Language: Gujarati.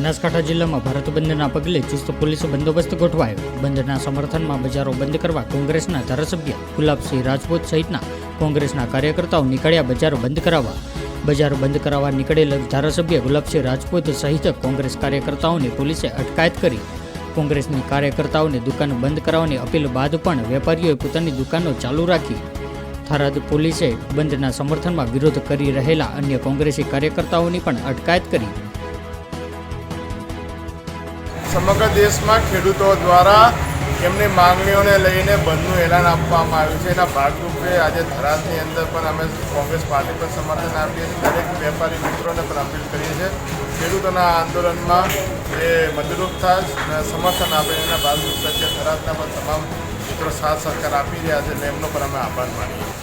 બનાસકાંઠા જિલ્લામાં ભારત બંધના પગલે ચુસ્ત પોલીસ બંદોબસ્ત ગોઠવાયો. બંધના સમર્થનમાં બજારો બંધ કરવા કોંગ્રેસના ધારાસભ્ય ગુલાબસિંહ રાજપૂત સહિતના કોંગ્રેસના કાર્યકર્તાઓ નીકળ્યા બજારો બંધ કરાવવા. બજારો બંધ કરાવવા નીકળેલ ધારાસભ્ય ગુલાબસિંહ રાજપૂત સહિત કોંગ્રેસ કાર્યકર્તાઓની પોલીસે અટકાયત કરી. કોંગ્રેસની કાર્યકર્તાઓને દુકાનો બંધ કરાવવાની અપીલ બાદ પણ વેપારીઓએ પોતાની દુકાનો ચાલુ રાખી. થરાદ પોલીસે બંધના સમર્થનમાં વિરોધ કરી રહેલા અન્ય કોંગ્રેસી કાર્યકર્તાઓની પણ અટકાયત કરી. સમગ્ર દેશમાં ખેડૂતો દ્વારા એમની માંગણીઓને લઈને બંધનું એલાન આપવામાં આવ્યું છે. એના ભાગરૂપે આજે ધરાજની અંદર પણ અમે કોંગ્રેસ પાર્ટી પર સમર્થન આપીએ છીએ. દરેક વેપારી મિત્રોને પણ અપીલ કરીએ છીએ. ખેડૂતોના આંદોલનમાં એ મદદરૂપ થાય સમર્થન આપે એના ભાગરૂપે થરાદના પણ તમામ મિત્રો સાથ સહકાર આપી રહ્યા છે. અને એમનો પણ અમે આભાર માનીએ